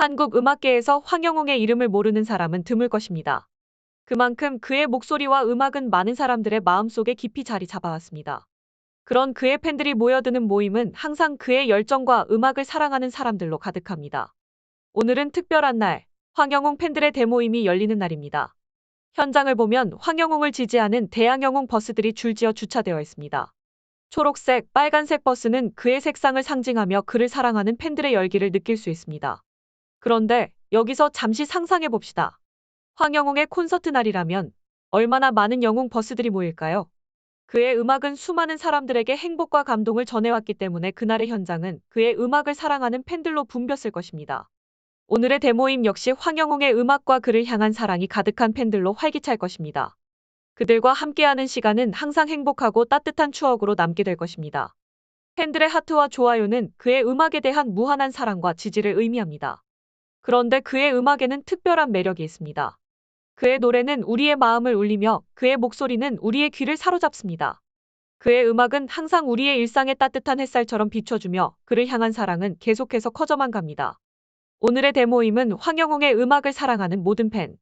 한국 음악계에서 황영웅의 이름을 모르는 사람은 드물 것입니다. 그만큼 그의 목소리와 음악은 많은 사람들의 마음속에 깊이 자리 잡아왔습니다. 그런 그의 팬들이 모여드는 모임은 항상 그의 열정과 음악을 사랑하는 사람들로 가득합니다. 오늘은 특별한 날, 황영웅 팬들의 대모임이 열리는 날입니다. 현장을 보면 황영웅을 지지하는 대양영웅 버스들이 줄지어 주차되어 있습니다. 초록색, 빨간색 버스는 그의 색상을 상징하며 그를 사랑하는 팬들의 열기를 느낄 수 있습니다. 그런데 여기서 잠시 상상해 봅시다. 황영웅의 콘서트 날이라면 얼마나 많은 영웅 버스들이 모일까요? 그의 음악은 수많은 사람들에게 행복과 감동을 전해왔기 때문에 그날의 현장은 그의 음악을 사랑하는 팬들로 붐볐을 것입니다. 오늘의 대모임 역시 황영웅의 음악과 그를 향한 사랑이 가득한 팬들로 활기찰 것입니다. 그들과 함께하는 시간은 항상 행복하고 따뜻한 추억으로 남게 될 것입니다. 팬들의 하트와 좋아요는 그의 음악에 대한 무한한 사랑과 지지를 의미합니다. 그런데 그의 음악에는 특별한 매력이 있습니다. 그의 노래는 우리의 마음을 울리며 그의 목소리는 우리의 귀를 사로잡습니다. 그의 음악은 항상 우리의 일상에 따뜻한 햇살처럼 비춰주며 그를 향한 사랑은 계속해서 커져만 갑니다. 오늘의 대모임은 황영웅의 음악을 사랑하는 모든 팬,